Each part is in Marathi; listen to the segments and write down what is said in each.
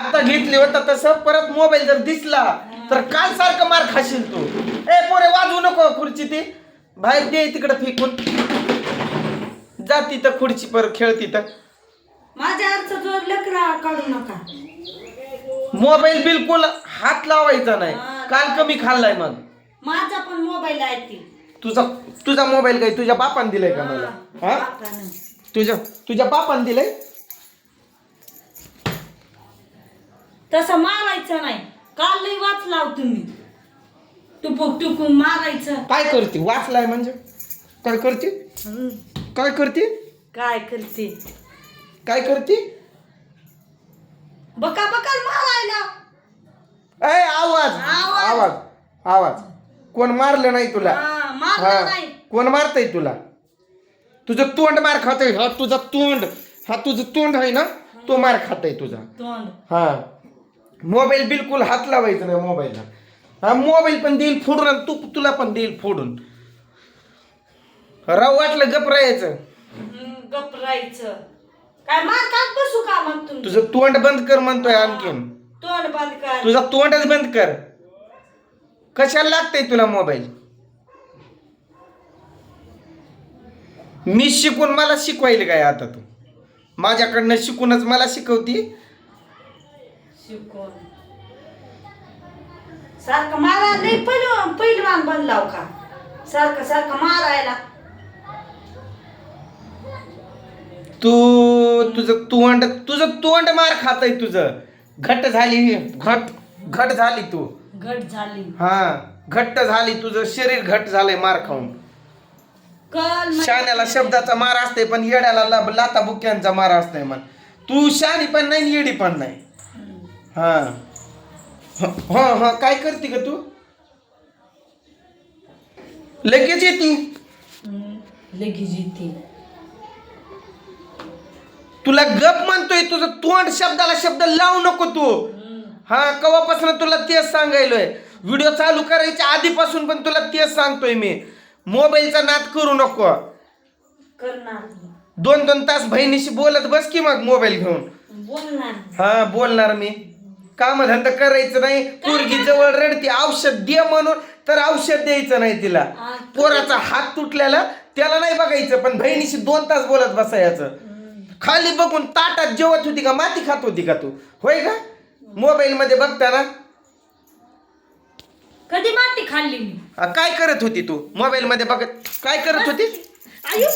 आता घेतली होता तसं परत मोबाईल जर दिसला तर काय सारखं मार खाशील तू? ए पोरे वाजवू नको खुर्ची ती. बाहेर दे तिकडे फेकून. जा तिथं खुर्ची पर खेळ तिथं. माझ्या अर्थ जोर लेकरा काढू नका. मोबाईल बिलकुल हात लावायचा नाही. काल कमी खाल्लाय मग. माझा पण मोबाईल आहे ती. तुझा तुझा मोबाईल काय तुझ्या बापान दिलाय का मला? हा? बापानं. तुझ्या तुझ्या बापान दिलाय? तसं मारायचं नाही. काल लई वाचलाव तुम्ही. टुपूक टुपूक मारायचं. काय करते? वाचलाय म्हणजे? काय करते? काय करते? काय करते? काय करते? बका बका मारायला. ए आवाज. आवाज. आवाज. आवाज. कोण मारलं नाही तुला? हा, मारलं हा. नाही. कोण मारतय तुला? तुझं तोंड मार खातय. हा तुझा तोंड. हा तुझं तोंड आहे ना? तो मार खातय तुझा. तोंड. हा. मोबाईल बिलकुल हात लावायचं नाही मोबाईलला हा मोबाईल पण देईल फोडून आणि तू तुला पण देईल फोडून. राव वाटलं गप राहायचं. गप राहायचं. काय मार खात बसू का मग तुझं तोंड बंद कर म्हणतोय आणखीन. तोंड बंद कर. तुझा तोंडच बंद कर. कशाला लागतंय तुला मोबाईल? मी शिकून मला शिकवायला काय आता तू? माझ्याकडनं शिकूनच मला शिकवती? सारखं मारा नाही पहिलं पहिलवान बनलाव का? सारखं सारखं मारायला. तू तुझं तोंड तुझं तोंड मार खातय तुझं. घट झाली घट घट झाली तू. घट झाली. हा घट्ट झाली तुझं शरीर घट झालंय मार खाऊन. कल म्हणजे- शाण्याला शब्दाचा मार असते पण येड्याला लाता बुक्यांचा मार असतंय मन तू शानी पण नाही येडी पण नाही. हं. हा हा काय करते ग तू? लगेच येते. लगेच येते. तुला गप म्हणतोय तुझं तोंड शब्दाला शब्द लावू नको तू. हं. हा कवापासून तुला तेच सांगायलोय. व्हिडिओ चालू करायच्या आधीपासून पण तुला तेच सांगतोय मी. मोबाईलचा नाद करू नको. करणार दोन दोन तास बहिणीशी बोलत बस की मग मोबाईल घेऊन. बोलणार हा बोलणार मी. कामधंदा करायचं नाही पोरगी जवळ रडते औषध दे म्हणून. तर औषध द्यायचं नाही तिला. पोराचा हात तुटल्याला त्याला नाही बघायचं पण बहिणीशी दोन तास बोलत बसायचं. खाली बघून ताटात जेवत होती का माती खात होती का तू? होय का? मोबाईल मध्ये बघताना कधी माती खाल्ली मी? काय करत होती तू? मोबाईल मध्ये बघत काय करत होती? आयु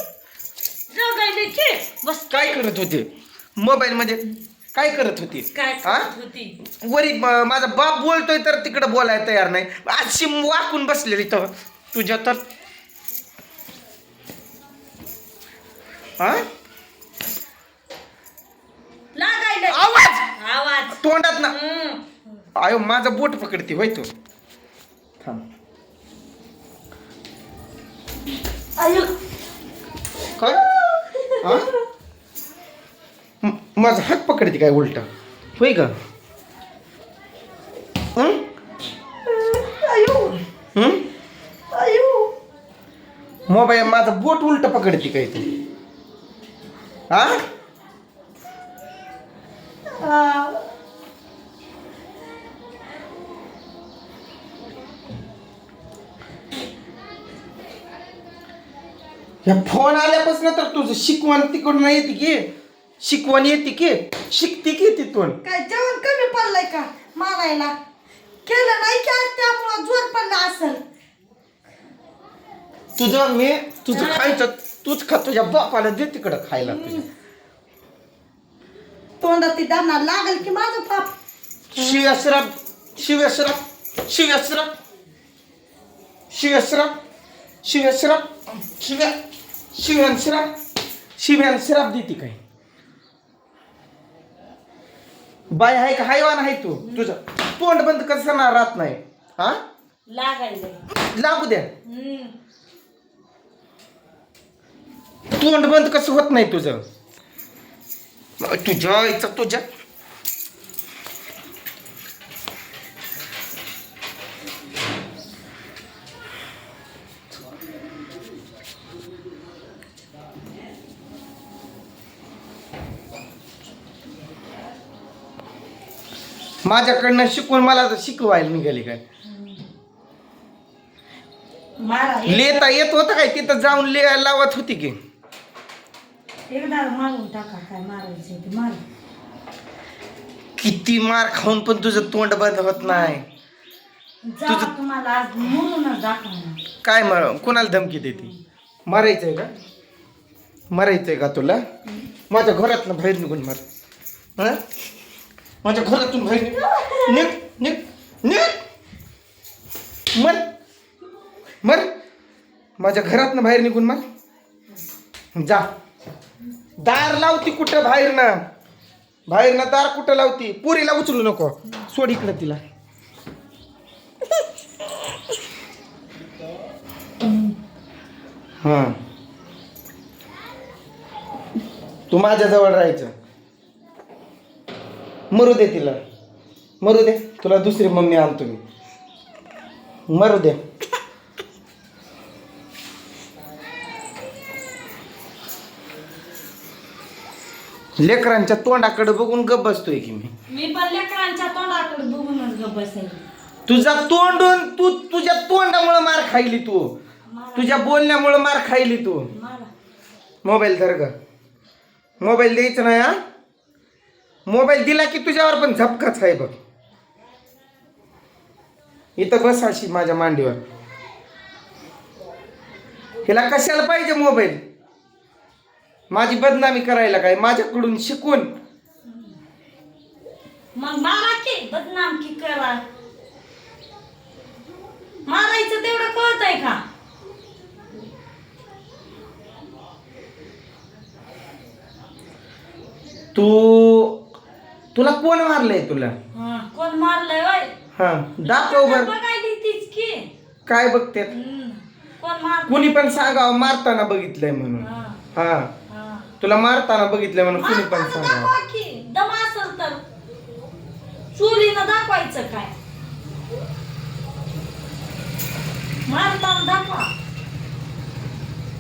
जगायले की बस काय करत होती? मोबाईल मध्ये काय करत होती? काय हा? करत होती? वरी म- माझा बाप बोलतोय तर तिकडे बोलायला तयार नाही. अशी वाकून बसलेली तर तुझ्या तर. हा लागायला. आवाज! आवाज. तोंडात ना. हं. आयो माझं बोट पकडते होय तू. थांब. काय? हा माझा हात पकडते काय उलटा? होय का? मोबाईल माझं बोट उलट पकडते काय तू? हा फोन आल्यापासून तर तुझं शिकवण तिकडून येते की. शिकवण येते की शिकते की तिथून. काय जेवण कमी पडलंय का? मारायला केलं नाही की? आज त्यामुळं जोर पडला असेल. तुझं मी तुझं खायचं तूच खा तुझ्या बापाला दे तिकडं खायला तुझ्या. तोंडात ती दाना लागल की माझं पाप. शिवश्रप शिवश्रप शिवश्रप शिवश्रप शिव शिवश्रप शिवश्रप देते काय बाय आहे का? हैवान आहे तू. तुझं तोंड बंद कसं ना राहत नाही. हा? लागायलंय लागू द्या हम्म. तोंड बंद कसं होत नाही तुझं? तुझ्या तुझ्या माझ्याकडनं शिकून मला तर शिकवायला निघाली काय? लिहिता येत होतं काय? तिथं जाऊन लिहायला लावत होती की. एकदा मारून टाका काय मारायचं ते मार. किती मार खाऊन पण तुझं तोंड बंद होत नाही. जा तुम्हाला आज म्हणूनच दाखवणार. काय मग कोणाला धमकी देते? मारायचंय का? मारायचंय का तुला? माझ्या घरातनं बाहेर निघून मार. हं? माझ्या घरातून बाहेर निघ. निघ निघ मर. मर. माझ्या घरातनं बाहेर निघून मर. जा. दार लावती कुठं बाहेर ना बाहेर ना दार कुठं लावती? पुरीला उचलू नको. सोड इकडं तिला. हां. तू माझ्याजवळ राहायचं. मरू दे तिला. मरू दे. तुला दुसरी मम्मी आणतो मी. मरू दे. लेकरांच्या तोंडाकडे बघून गप बसतोय की मी. मी पण लेकरांच्या तोंडाकडे बघूनच ग बसायची तुझा तोंडून तू तुझ्या तोंडामुळे मार खायली तू. तुझ्या बोलण्यामुळे मार खायली तू. मोबाईल धर ग. मोबाईल द्यायचं नाही हा? मोबाईल दिला की तुझ्यावर पण झपकाच आहे बघ. इथं बस अशी माझ्या मांडीवर. हिला कशाला पाहिजे मोबाईल? माझी बदनामी करायला काय? माझ्याकडून शिकून. मग मारा की बदनाम की करा. मारायचं तेवढं कळतंय का? तू तुला कोण मारलंय तुला? हा, कोण मारलंय वय हा दाखव बर. बघायली तीच की. काय बघते हम्म. कोण मार कुणी पण सांगावं मारताना बघितलंय म्हणून. हा, हा. हा. तुला मारताना बघितलंय म्हणून कुणी पण मारताना सांगावं दाखवा की दम असेल तर. चोरीनं दाखवायचं काय? मारताना दाखवा.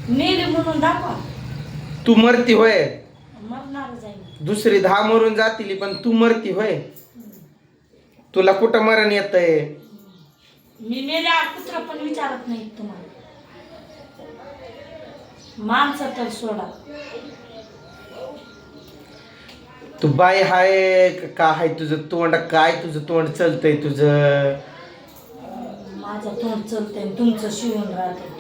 नेली म्हणून दाखवा. तू मरती होय. दुसरी दहा मरून जातील पण तू मरती होय. तुला कुठं मरण येतंय? मी मेल्यावर कुत्र पण विचारत नाही तुम्हाला. माणसं तर सोडा. तू बाय हाय का हाय तुझं तोंड काय तुझं तोंड चलतंय तुझं? माझं तोंड चलतंय तुमचं शिवून राहते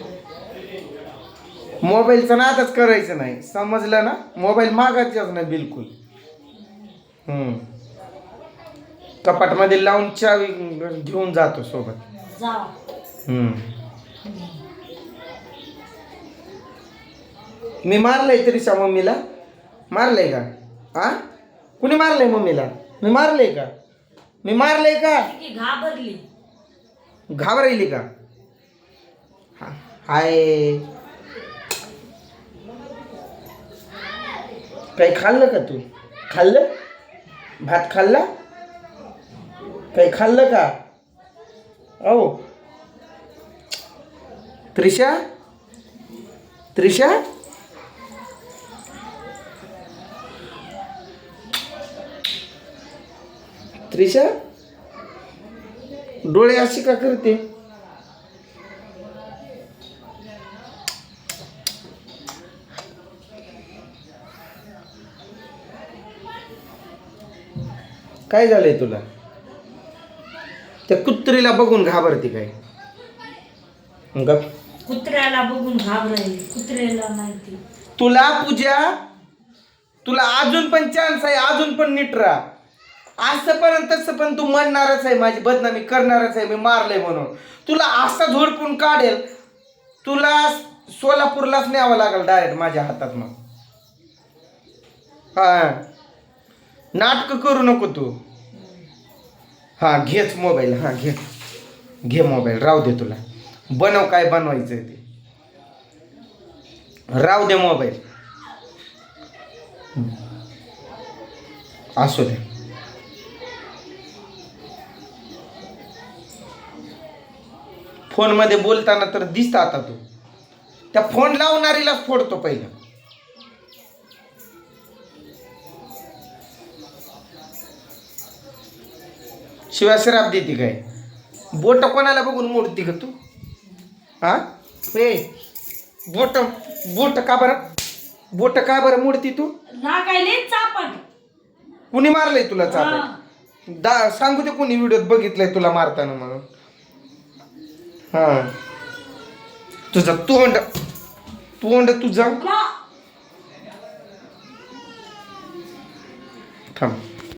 मोबाईलचा नादच करायचं नाही. समजलं ना? मोबाईल मागायचाच नाही बिलकुल. हम्म. कपाटमध्ये लावून चावी घेऊन जातो सोबत. मी मारलंय तरीच्या मम्मीला? मारलंय का? हा कुणी मारलंय मम्मीला? मी मारलंय का? मी मारलंय का? की घाबरली. घाबरायली का? हाय. काही खाल्लं का तू? खाल्लं? भात खाल्ला? काही खाल्लं का? अहो त्रिशा? त्रिशा? त्रिशा? डोळे अशी का करते? काय झालंय तुला? त्या कुत्रीला बघून घाबरते काय? गप. कुत्र्याला बघून घाबरायली कुत्र्याला नाही ती तुला पूजा तुला अजून पण चान्स आहे अजून पण नीट राहा. असं पण तसं पण तू म्हणणारच आहे माझी बदनामी करणारच आहे मी मारलंय म्हणून. तुला असा झोडपून काढेल तुला सोलापूरलाच न्यावं लागेल डायरेक्ट माझ्या हातात मग. हा. नाटक करू नको तू. हां घेच मोबाईल हां घे. घे मोबाईल राहू दे तुला. बनव काय बनवायचं ते. राहू दे मोबाईल असू दे. फोनमध्ये बोलताना तर दिसता आता तू. त्या फोन लावणारीलाच फोडतो पहिलं. शिवाय श्राप देते काय? बोट कोणाला बघून मोडती का तू? हा? ए बोट बोट का बरं? बोट का बरं मोडती तू? लागायले चापट कुणी मारलंय तुला चापट दा सांगू दे कोणी व्हिडिओत बघितलंय तुला मारताना म्हणून. हा. तुझं तोंड तोंड तुझं. हा. थांब.